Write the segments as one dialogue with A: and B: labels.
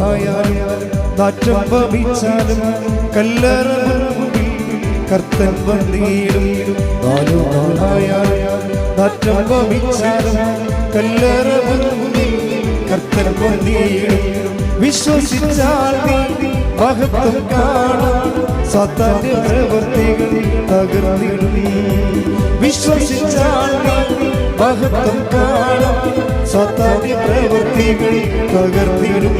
A: നാളുകളായാലും നാറ്റം വമിച്ചാലും കല്ലറ മുൻപിൽ കർത്തൻ വന്നിടും. നാളുകളായാലും നാറ്റം വമിച്ചാലും കല്ലറ മുൻപിൽ കർത്തൻ വന്നിടും. വിശ്വസിച്ചാൽ നീ മഹത്വം കാണാം. സത്താന്റെ പ്രവൃത്തികൾ തകർന്നിടും വിശ്വസിച്ചാൽ നീ മഹത്വം കാണാം. സത്താന്റെ പ്രവൃത്തികൾ തകർന്നിടും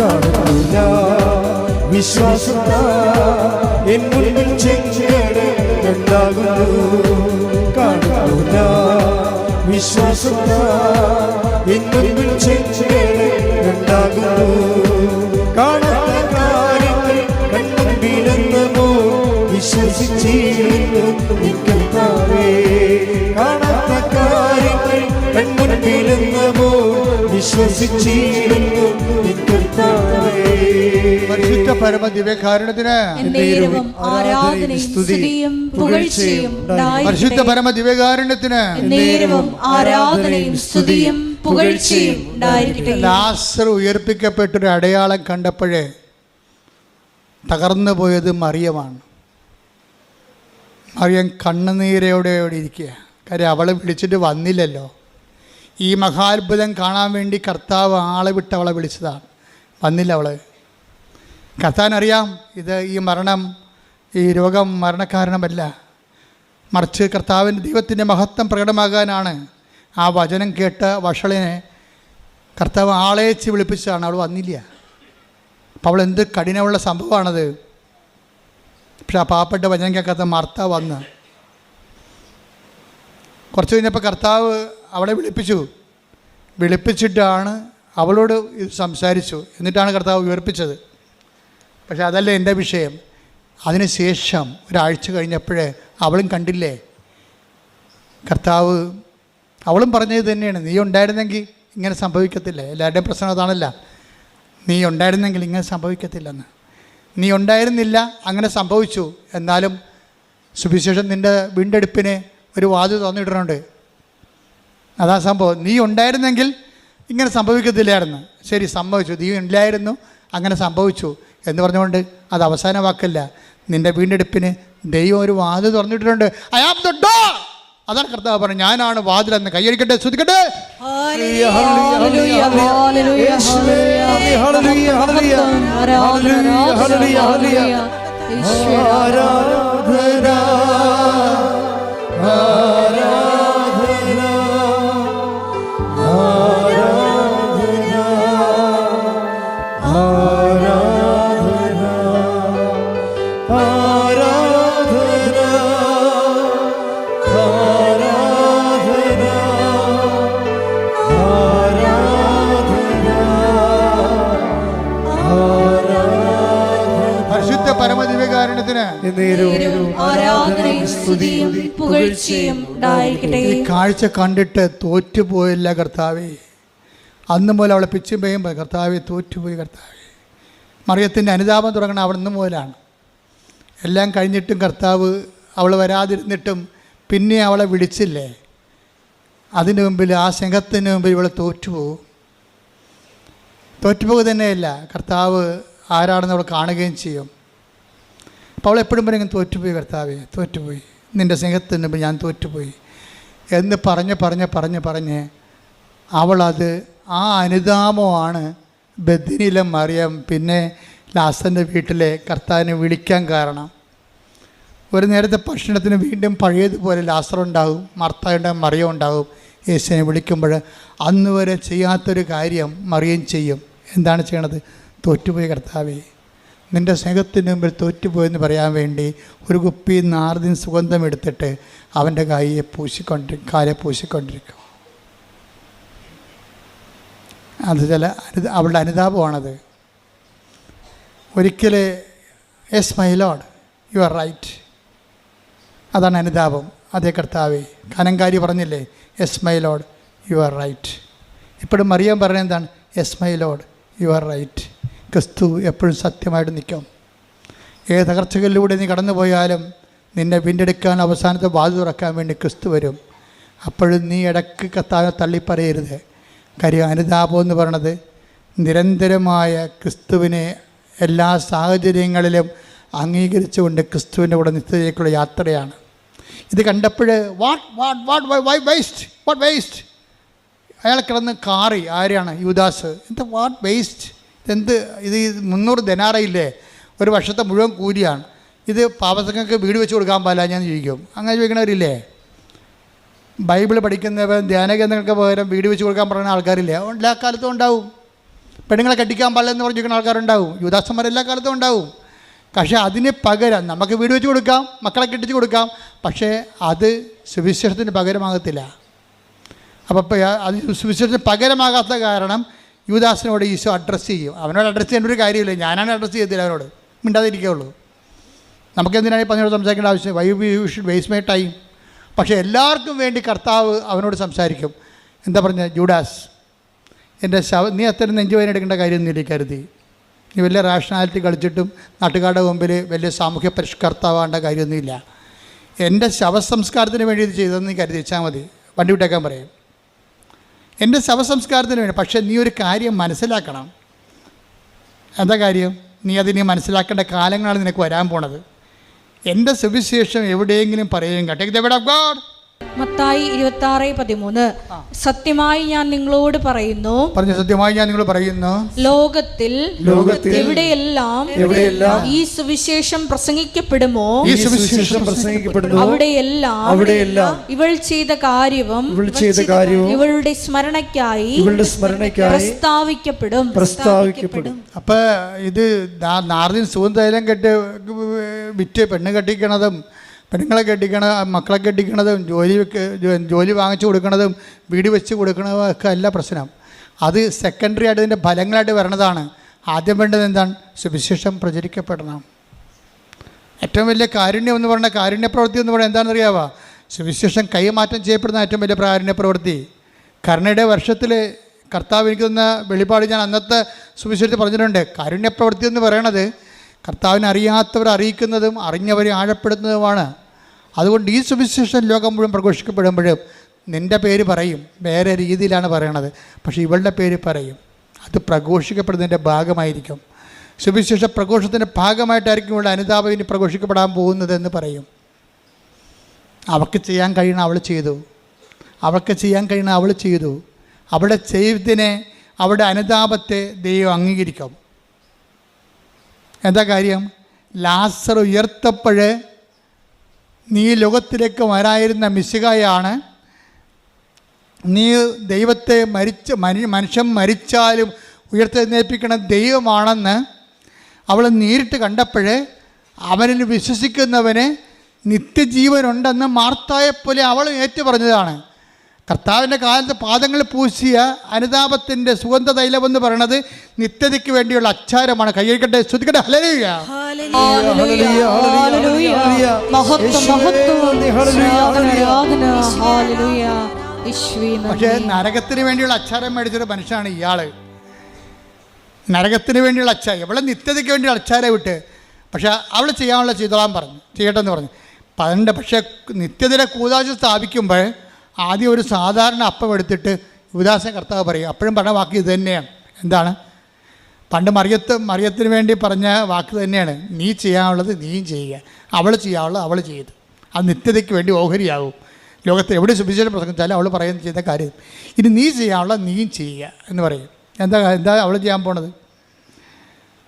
A: കാണുന്നില്ല. വിശ്വാസത്ത എൻ മുൻപിൽ ചെങ്കട് ഉണ്ടാകുന്നു കാണുന്നില്ല. വിശ്വാസത്ത എൻ മുൻപിൽ ചെങ്കട് ഉണ്ടാകുന്നു കാണാത്ത കാര്യങ്ങൾ കൺമുൻപിലെന്നമോ വിശ്വസിച്ചിരുന്നു വിശ്വസിച്ചിരുന്നു.
B: പരിശുദ്ധ പരമ
C: ദിവ്യകാരണത്തിന്
B: പരിശുദ്ധ പരമ
C: ദിവ്യകാരണത്തിന് ആരാധനയും സ്തുതിയും പുകഴ്ചയും ഉണ്ടായിരിക്കട്ടെ.
B: ലാസർ ഉയർപ്പിക്കപ്പെട്ടൊരു അടയാളം കണ്ടപ്പോഴേ തകർന്നു പോയത് മറിയമാണ്. മറിയം കണ്ണുനീരോടെ അവിടെ ഇരിക്കുക കാര്യം അവളെ വിളിച്ചിട്ട് വന്നില്ലല്ലോ. ഈ മഹാത്ഭുതം കാണാൻ വേണ്ടി കർത്താവ് ആളെ വിട്ട് അവളെ വിളിച്ചതാണ്. വന്നില്ല അവൾ. കർത്താവിനറിയാം ഇത് ഈ മരണം ഈ രോഗം മരണകാരണമല്ല. മറിച്ച് കർത്താവിന്റെ ദൈവത്തിന്റെ മഹത്വം പ്രകടമാകാനാണ് ആ വചനം കേട്ട വഷളിനെ കർത്താവ് ആളേച്ച് വിളിപ്പിച്ചതാണ്. അവൾ വന്നില്ല. അപ്പോൾ അവൾ എന്ത് കഠിനമുള്ള സംഭവമാണത്? പക്ഷെ ആ പാവപ്പെട്ട വചനം കേൾക്കാത്ത മർത്ത വന്ന്. കുറച്ച് കഴിഞ്ഞപ്പോൾ കർത്താവ് അവളെ വിളിപ്പിച്ചു. വിളിപ്പിച്ചിട്ടാണ് അവളോട് ഇത് സംസാരിച്ചു. എന്നിട്ടാണ് കർത്താവ് വിവർപ്പിച്ചത് പക്ഷെ അതല്ല എന്റെ വിഷയം. അതിനുശേഷം ഒരാഴ്ച കഴിഞ്ഞപ്പോഴേ അവളും കണ്ടില്ലേ? കർത്താവ് അവളും പറഞ്ഞത് തന്നെയാണ്. നീ ഉണ്ടായിരുന്നെങ്കിൽ ഇങ്ങനെ സംഭവിക്കത്തില്ല. എല്ലാവരുടെയും പ്രശ്നം അതാണല്ല. നീ ഉണ്ടായിരുന്നെങ്കിൽ ഇങ്ങനെ സംഭവിക്കത്തില്ലെന്ന്. നീ ഉണ്ടായിരുന്നില്ല അങ്ങനെ സംഭവിച്ചു. എന്നാലും സുവിശേഷം നിന്റെ വീണ്ടെടുപ്പിന് ഒരു വാതിൽ തുറന്നിട്ടിട്ടുണ്ട് അതാ സംഭവം. നീ ഉണ്ടായിരുന്നെങ്കിൽ ഇങ്ങനെ സംഭവിക്കത്തില്ലായിരുന്നു. ശരി സംഭവിച്ചു. നീ ഇല്ലായിരുന്നു അങ്ങനെ സംഭവിച്ചു എന്ന് പറഞ്ഞുകൊണ്ട് അത് അവസാന വാക്കല്ല നിന്റെ വീണ്ടെടുപ്പിന് ദൈവം ഒരു വാതിൽ തുറന്നിട്ടിട്ടുണ്ട്. ഐ ആം ദ ഡോർ അതാണ് കർത്താവ് പറഞ്ഞു ഞാനാണ് വാതിൽ എന്ന് കൈയടിക്കട്ടെ ശ്രദ്ധിക്കട്ടെ
C: ഹല്ലേലൂയ,
B: പരമദിവ്യകാരണത്തിന് ഈ കാഴ്ച കണ്ടിട്ട് തോറ്റുപോയില്ല കർത്താവേ. അന്ന് മുതൽ അവളെ പിച്ചും പെയ്യും കർത്താവെ തോറ്റുപോയി കർത്താവേ. മറിയത്തിന്റെ അനുതാപം തുടങ്ങണം അവിടെ നിന്ന് മുതലാണ്. എല്ലാം കഴിഞ്ഞിട്ടും കർത്താവ് അവൾ വരാതിരുന്നിട്ടും പിന്നെ അവളെ വിളിച്ചില്ലേ? അതിന് മുമ്പിൽ ആ സംഘത്തിന് മുമ്പിൽ ഇവൾ തോറ്റുപോകും. തോറ്റുപോകുക തന്നെയല്ല കർത്താവ് ആരാണെന്ന് അവൾ കാണുകയും ചെയ്യും. അപ്പോൾ അവൾ എപ്പോഴും പറയും തോറ്റുപോയി കർത്താവെ തോറ്റുപോയി. നിന്റെ സ്നേഹത്തിന് മുമ്പ് ഞാൻ തോറ്റുപോയി. എന്ന് പറഞ്ഞ് പറഞ്ഞ് പറഞ്ഞ് പറഞ്ഞ് അവളത് ആ അനുതാപമാണ് ബദിനിലെ മറിയം പിന്നെ ലാസ്റ്റന്റെ വീട്ടിലെ കർത്താവിനെ വിളിക്കാൻ കാരണം. ഒരു നേരത്തെ ഭക്ഷണത്തിന് വീണ്ടും പഴയതുപോലെ ലാസർ ഉണ്ടാകും മർത്ത ഉണ്ടാകും മറിയം ഉണ്ടാകും യേശുവിനെ വിളിക്കുമ്പോൾ അന്ന് വരെ ചെയ്യാത്തൊരു കാര്യം മറിയം ചെയ്യും. എന്താണ് ചെയ്യണത്? തോറ്റുപോയി കർത്താവേ. നിന്റെ സ്നേഹത്തിന് മുമ്പിൽ തോറ്റുപോയെന്ന് പറയാൻ വേണ്ടി ഒരു കുപ്പി നാർദിൻ സുഗന്ധം എടുത്തിട്ട് അവന്റെ കൈയെ പൂശിക്കൊണ്ടി കാലെ പൂശിക്കൊണ്ടിരിക്കും. അത് ചില അനു അവളുടെ അനുതാപമാണത്. ഒരിക്കൽ yes my lord you are right അതാണ് അനുതാപം. അതേ കർത്താവേ കനങ്കാരി പറഞ്ഞില്ലേ yes my lord you are right ഇപ്പോഴും മറിയാൻ പറയുന്നത് എന്താണ്? Yes my lord you are right Christ എപ്പോഴും സത്യമായിട്ട് നിൽക്കും. ഏത് തകർച്ചകളിലൂടെ നീ കടന്നു പോയാലും നിന്നെ വീണ്ടെടുക്കാൻ അവസാനത്തെ ബാധ തുറക്കാൻ വേണ്ടി ക്രിസ്തു വരും. അപ്പോഴും നീ ഇടയ്ക്ക് കത്താനെ തള്ളിപ്പറയരുത്. കാര്യം അനുതാപം എന്ന് പറയണത് നിരന്തരമായ ക്രിസ്തുവിനെ എല്ലാ സാഹചര്യങ്ങളിലും അംഗീകരിച്ചുകൊണ്ട് ക്രിസ്തുവിന്റെ കൂടെ നിത്യതയിലേക്കുള്ള യാത്രയാണ്. ഇത് കണ്ടപ്പോൾ what what what why why waste what waste അയാൾ കിടന്ന് കാറി ആരെയാണ് യുദാസ്. എന്താ? വാട്ട് വേസ്റ്റ് ഇതെന്ത് ഇത് മുന്നൂറ് ധനാറയില്ലേ ഒരു വർഷത്തെ മുഴുവൻ കൂലിയാണ്. ഇത് പാപസങ്ങൾക്ക് വീട് വെച്ച് കൊടുക്കാൻ പാടില്ല ഞാൻ ചോദിക്കും. അങ്ങനെ ചോദിക്കണവരില്ലേ? ബൈബിൾ പഠിക്കുന്നവൻ ധ്യാനകേന്ദ്രങ്ങൾക്ക് പകരം വീട് വെച്ച് കൊടുക്കാൻ പറയുന്ന ആൾക്കാരില്ലേ? എല്ലാ കാലത്തും ഉണ്ടാവും. പെണ്ണുങ്ങളെ കെട്ടിക്കാൻ പാടില്ല എന്ന് പറഞ്ഞിരിക്കുന്ന ആൾക്കാരുണ്ടാവും. യുവദാസന്മാർ എല്ലാ കാലത്തും ഉണ്ടാവും. പക്ഷേ അതിന് പകരം നമുക്ക് വീട് വെച്ച് കൊടുക്കാം മക്കളെ കെട്ടിച്ച് കൊടുക്കാം. പക്ഷേ അത് സുവിശേഷത്തിന് പകരമാകത്തില്ല. അപ്പോൾ അത് സുവിശേഷത്തിന് പകരമാകാത്ത കാരണം യുവദാസിനോട് ഈശോ അഡ്രസ്സ് ചെയ്യും. അവനോട് അഡ്രസ്സ് ചെയ്യേണ്ട ഒരു കാര്യമില്ല. ഞാനാണ് അഡ്രസ്സ് ചെയ്തില്ല അവനോട്. മിണ്ടാതിരിക്കുകയുള്ളൂ. നമുക്ക് എന്തിനാണ് ഈ പറഞ്ഞോട് സംസാരിക്കേണ്ട ആവശ്യം? Why you should waste my time പക്ഷേ എല്ലാവർക്കും വേണ്ടി കർത്താവ് അവനോട് സംസാരിക്കും. എന്താ പറഞ്ഞ? ജൂഡാസ് എന്റെ ശവ നീ അത്തരം നെഞ്ചുവേദന എടുക്കേണ്ട കാര്യമൊന്നുമില്ല ഇല്ല കരുതി. നീ വലിയ റാഷണാലിറ്റി കളിച്ചിട്ടും നാട്ടുകാരുടെ മുമ്പിൽ വലിയ സാമൂഹ്യ പരിഷ്കർത്താവേണ്ട കാര്യമൊന്നുമില്ല. എന്റെ ശവസംസ്കാരത്തിന് വേണ്ടി ഇത് ചെയ്തതെന്ന് നീ കരുതി വെച്ചാൽ മതി. വണ്ടി വിട്ടേക്കാൻ പറയും. എന്റെ ശവസംസ്കാരത്തിന് വേണ്ടി. പക്ഷേ നീ ഒരു കാര്യം മനസ്സിലാക്കണം. എന്താ കാര്യം? നീ അതിനെ മനസ്സിലാക്കേണ്ട കാലങ്ങളാണ് നിനക്ക് വരാൻ പോണത്. എന്റെ സുവിശേഷം എവിടെയെങ്കിലും പറയുകയും കേട്ടോ. ഇത് എവിടെ ഗോഡ്!
C: മത്തായി ഇരുപത്തി ആറ് പതിമൂന്ന് സത്യമായി ഞാൻ നിങ്ങളോട് പറയുന്നു.
B: പറഞ്ഞു സത്യമായി ഞാൻ നിങ്ങൾ പറയുന്നു.
C: ലോകത്തിൽ
A: ലോകത്തിൽ
C: എവിടെയെല്ലാം
A: എവിടെയെല്ലാം
C: ഈ സുവിശേഷം പ്രസംഗിക്കപ്പെടുമോ?
B: ഈ
A: സുവിശേഷം പ്രസംഗിക്കപ്പെടുന്നു.
C: അവിടെയെല്ലാം
A: അവിടെയെല്ലാം
C: ഇവൾ ചെയ്ത കാര്യവും
A: ഇവൾ ചെയ്ത കാര്യവും
C: ഇവളുടെ സ്മരണയ്ക്കായി
A: ഇവളുടെ സ്മരണയ്ക്കായി
C: പ്രസ്താവിക്കപ്പെടും.
A: പ്രസ്താവിക്കപ്പെടും.
B: അപ്പൊ ഇത് നാ- നാർദിൻ സുഗന്ധൈലം കെട്ട് വിറ്റ് പെണ്ണ് കെട്ടിക്കണതും പെണ്ണുങ്ങളെ കെട്ടിക്കണ മക്കളെ കെട്ടിക്കണതും ജോലി ജോലി വാങ്ങിച്ചു കൊടുക്കണതും വീട് വെച്ച് കൊടുക്കണതും ഒക്കെ അല്ല പ്രശ്നം. അത് സെക്കൻഡറി ആയിട്ട് ഇതിന്റെ ഫലങ്ങളായിട്ട് വരണതാണ്. ആദ്യം വേണ്ടത് എന്താണ്? സുവിശേഷം പ്രചരിക്കപ്പെടണം. ഏറ്റവും വലിയ കാരുണ്യം എന്ന് പറയുന്ന കാരുണ്യ പ്രവൃത്തി എന്ന് പറയുന്നത് എന്താണെന്ന് അറിയാവുക സുവിശേഷം കൈമാറ്റം ചെയ്യപ്പെടുന്ന ഏറ്റവും വലിയ കാരുണ്യ പ്രവൃത്തി കരുണയുടെ വർഷത്തിൽ കർത്താവ് എനിക്ക് തന്ന വെളിപാട് ഞാൻ അന്നത്തെ സുവിശേഷത്തിൽ പറഞ്ഞിട്ടുണ്ട്. കാരുണ്യപ്രവൃത്തി എന്ന് പറയണത് കർത്താവിനെ അറിയാത്തവർ അറിയിക്കുന്നതും അറിഞ്ഞവരെ ആഴപ്പെടുന്നതുമാണ് അതുകൊണ്ട് ഈ സുവിശേഷം ലോകം മുഴുവൻ പ്രഘോഷിക്കപ്പെടുമ്പോഴും നിന്റെ പേര് പറയും. വേറെ രീതിയിലാണ് പറയണത്. പക്ഷേ ഇവളുടെ പേര് പറയും. അത് പ്രഘോഷിക്കപ്പെടുന്നതിന്റെ ഭാഗമായിരിക്കും. സുവിശേഷ പ്രഘോഷത്തിന്റെ ഭാഗമായിട്ടായിരിക്കും ഇവിടെ അനുതാപം പ്രഘോഷിക്കപ്പെടാൻ പോകുന്നതെന്ന് പറയും. അവൾക്ക് ചെയ്യാൻ കഴിയണ അവൾ ചെയ്തു. അവൾക്ക് ചെയ്യാൻ കഴിയണ അവൾ ചെയ്തു. അവളുടെ ചെയ്തതിനെ അവളുടെ അനുതാപത്തെ ദൈവം അംഗീകരിക്കും. എന്താ കാര്യം? ലാസർ ഉയർത്തപ്പോഴ് നീ ലോകത്തിലേക്ക് വരായിരുന്ന മിശികയാണ് നീ ദൈവത്തെ മരിച്ച മനുഷ്യൻ മരിച്ചാലും ഉയർത്തെഴുന്നേൽപ്പിക്കണ ദൈവമാണെന്ന് അവൾ നേരിട്ട് കണ്ടപ്പോഴേ അവനിൽ വിശ്വസിക്കുന്നവന് നിത്യജീവനുണ്ടെന്ന് മാർത്തായെപ്പോലെ അവൾ ഏറ്റു പറഞ്ഞതാണ്. കർത്താവിന്റെ കാലത്ത് പാദങ്ങൾ പൂശിയ അനുതാപത്തിന്റെ സുഗന്ധ തൈലമെന്ന് പറയണത് നിത്യതയ്ക്ക് വേണ്ടിയുള്ള അച്ചാരമാണ്. കയ്യടിക്കട്ടെ. ഹല്ലേലൂയ.
C: യേശുവേ
B: പക്ഷേ നരകത്തിന് വേണ്ടിയുള്ള അച്ചാരം മേടിച്ചൊരു മനുഷ്യനാണ് ഇയാൾ നരകത്തിന് വേണ്ടിയുള്ള അച്ചാരം ഇവിടെ നിത്യതയ്ക്ക് വേണ്ടിയുള്ള അച്ചാരം വിട്ട്? പക്ഷേ അവൾ ചെയ്യാനുള്ള ചെയ്തോളാൻ പറഞ്ഞു. ചെയ്യട്ടെ എന്ന് പറഞ്ഞു. പണ്ട് പക്ഷേ നിത്യതയുടെ കൂതാശ സ്ഥാപിക്കുമ്പോൾ ആദ്യം ഒരു സാധാരണ അപ്പം എടുത്തിട്ട് യുവദാസൻ കർത്താവ് പറയും. അപ്പോഴും പറഞ്ഞ വാക്ക് ഇത് തന്നെയാണ്. എന്താണ്? പണ്ട് മറിയത്ത് മറിയത്തിന് വേണ്ടി പറഞ്ഞ വാക്ക് തന്നെയാണ്. നീ ചെയ്യാനുള്ളത് നീയും ചെയ്യുക അവൾ ചെയ്യാനുള്ളത് അവൾ ചെയ്ത്. അത് നിത്യതയ്ക്ക് വേണ്ടി ഓഹരിയാകും ലോകത്തെ എവിടെ സുവിശേഷം പ്രസംഗിച്ചാലും അവൾ പറയുന്ന ചെയ്ത കാര്യം. ഇനി നീ ചെയ്യാനുള്ളത് നീയും ചെയ്യുക എന്ന് പറയും. എന്താ എന്താ അവൾ ചെയ്യാൻ പോണത്?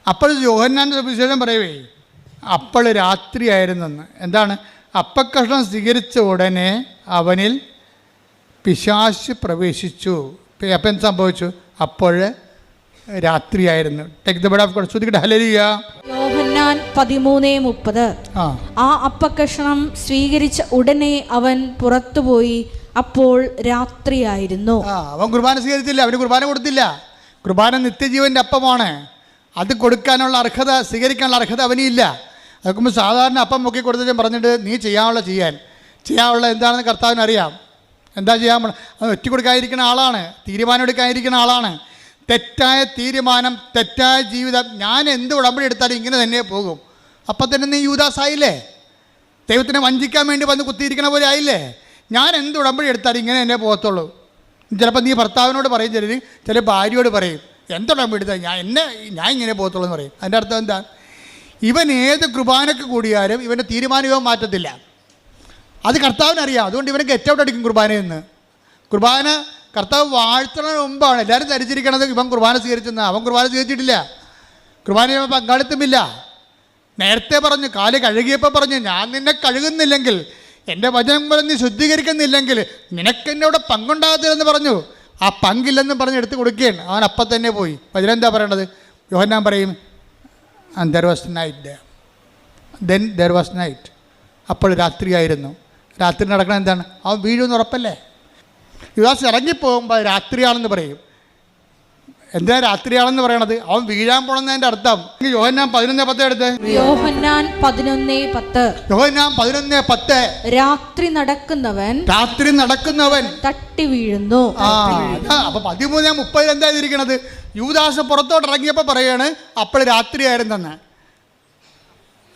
B: അപ്പോൾ യോഹന്നാന്റെ സുവിശേഷം പറയുവേ അപ്പോൾ രാത്രിയായിരുന്നെന്ന്. എന്താണ്? അപ്പക്കഷ്ണം സ്വീകരിച്ച ഉടനെ അവനിൽ പിശാശ് പ്രവേശിച്ചു. അപ്പം എന്ത് സംഭവിച്ചു? അപ്പോൾ രാത്രിയായിരുന്നു. Take the bud of God ശ്രുതിക്കട്ടെ ഹലരിയ
C: യോഹന്നാൻ പതിമൂന്ന് മുപ്പത്.
B: ആ.
C: അപ്പക്കഷണം സ്വീകരിച്ച ഉടനെ അവൻ പുറത്തുപോയി. അപ്പോൾ രാത്രിയായിരുന്നു.
B: അവൻ കുർബാന സ്വീകരിച്ചില്ല. അവന് കുർബാന കൊടുത്തില്ല. കുർബാന നിത്യജീവന്റെ അപ്പമാണ്. അത് കൊടുക്കാനുള്ള അർഹത സ്വീകരിക്കാനുള്ള അർഹത അവനില്ല അതൊക്കെ സാധാരണ അപ്പം മുക്കി കൊടുത്തിട്ട് പറഞ്ഞിട്ട് നീ ചെയ്യാനുള്ള ചെയ്യാൻ. ചെയ്യാനുള്ള എന്താണെന്ന് കർത്താവിന് അറിയാം എന്താ ചെയ്യാൻ അത് ഒറ്റ കൊടുക്കാതിരിക്കുന്ന ആളാണ് തീരുമാനം എടുക്കാതിരിക്കുന്ന ആളാണ്. തെറ്റായ തീരുമാനം തെറ്റായ ജീവിതം ഞാൻ എന്ത് ഉടമ്പടി എടുത്താലും ഇങ്ങനെ തന്നെ പോകും. അപ്പം തന്നെ നീ യൂദാസായില്ലേ ദൈവത്തിനെ വഞ്ചിക്കാൻ വേണ്ടി വന്ന് കുത്തിയിരിക്കണ പോലെ ആയില്ലേ? ഞാൻ എന്ത് ഉടമ്പടി എടുത്താലും ഇങ്ങനെ തന്നെ പോകത്തുള്ളൂ. ചിലപ്പോൾ നീ ഭർത്താവിനോട് പറയും ചിലർ ചില ഭാര്യയോട് പറയും എന്തുടമ്പടി എടുത്താൽ ഞാൻ എന്നെ ഞാൻ ഇങ്ങനെ പോകത്തുള്ളൂ എന്ന് പറയും. അതിന്റെ അർത്ഥം എന്താ? ഇവൻ ഏത് കുർബാനക്ക് കൂടിയാലും ഇവന്റെ തീരുമാനം ഇവൻ മാറ്റത്തില്ല. അത് കർത്താവിനറിയാം. അതുകൊണ്ട് ഇവന് ഗെറ്റ് ഔട്ട് അടിക്കും കുർബാന നിന്ന്. കുർബാന കർത്താവ് വാഴ്ത്തണ മുമ്പാണ്. എല്ലാവരും ധരിച്ചിരിക്കണത് ഇവൻ കുർബാന സ്വീകരിച്ചെന്ന്. അവൻ കുർബാന സ്വീകരിച്ചിട്ടില്ല. കുർബാന പങ്കാളിത്തമില്ല നേരത്തെ പറഞ്ഞു കാൽ കഴുകിയപ്പോൾ പറഞ്ഞു ഞാൻ നിന്നെ കഴുകുന്നില്ലെങ്കിൽ എന്റെ വചനം പോലെ നീ ശുദ്ധീകരിക്കുന്നില്ലെങ്കിൽ നിനക്ക് എന്നോട് പങ്കുണ്ടാകത്തില്ലെന്ന് പറഞ്ഞു. ആ പങ്കില്ലെന്നും പറഞ്ഞ് എടുത്ത് കൊടുക്കുകയാണ്. അവൻ അപ്പം തന്നെ പോയി. വചനം എന്താ പറയണത് യോഹന്നാൻ പറയും there was night then there was night അപ്പോൾ രാത്രിയായിരുന്നു. രാത്രി നടക്കണം എന്താണ്? അവൻ വീഴുമെന്ന് ഉറപ്പല്ലേ? യുവാസ് ഇറങ്ങിപ്പോകുമ്പോൾ രാത്രിയാണെന്ന് പറയും. എന്താ രാത്രിയാണെന്ന് പറയണത്? അവൻ വീഴാൻ പോണെന്നതിന്റെ അർത്ഥം. യോഹന്നാൻ പതിനൊന്ന് പത്ത് എടുത്ത്?
C: യോഹന്നാൻ പതിനൊന്ന് പത്ത്.
B: യോഹന്നാൻ പതിനൊന്ന് പത്ത്.
C: രാത്രി നടക്കുന്നവൻ
B: രാത്രി നടക്കുന്നവൻ
C: തട്ടി വീഴുന്നു.
B: ആ അപ്പൊ പതിമൂന്ന് മുപ്പതിൽ എന്താ ഇരിക്കണത് യൂദാസ് പുറത്തോട്ട് ഇറങ്ങിയപ്പോൾ പറയാണ് അപ്പോൾ രാത്രിയായിരുന്നെന്ന്.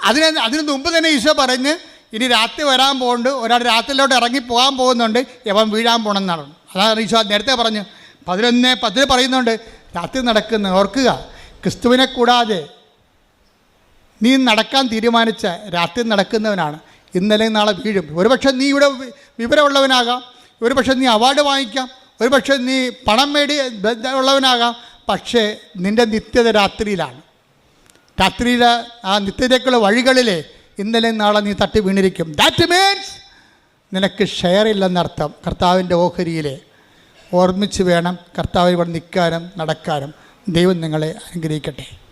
B: അതിന് അതിനു മുമ്പ് തന്നെ ഈശോ പറഞ്ഞ് ഇനി രാത്രി വരാൻ പോകുന്നുണ്ട്. ഒരാൾ രാത്രിയിലോട്ട് ഇറങ്ങി പോകാൻ പോകുന്നുണ്ട്. യവൻ വീഴാൻ പോകണമെന്നാണ് അതാണ് ഈശോ നേരത്തെ പറഞ്ഞു. പതിനൊന്ന് പത്തിൽ പറയുന്നുണ്ട് രാത്രി നടക്കുന്ന ഓർക്കുക ക്രിസ്തുവിനെ കൂടാതെ നീ നടക്കാൻ തീരുമാനിച്ച രാത്രി നടക്കുന്നവനാണ്. ഇന്നലെ നാളെ വീഴും. ഒരുപക്ഷെ നീ ഇവിടെ വിവരമുള്ളവനാകാം. ഒരുപക്ഷെ നീ അവാർഡ് വാങ്ങിക്കാം. ഒരുപക്ഷെ നീ പണം മേടി ഉള്ളവനാകാം പക്ഷേ നിന്റെ നിത്യത രാത്രിയിലാണ്. രാത്രിയിലെ ആ നിത്യതയ്ക്കുള്ള വഴികളിൽ ഇന്നലെ നാളെ നീ തട്ടി വീണിരിക്കും. ദാറ്റ് മീൻസ് നിനക്ക് ഷെയർ ഇല്ലെന്നർത്ഥം കർത്താവിന്റെ ഓഹരിയിലെ ഓർമ്മിച്ച് വേണം കർത്താവിൽ ഇവിടെ നിൽക്കാനും നടക്കാനും. ദൈവം നിങ്ങളെ അനുഗ്രഹിക്കട്ടെ.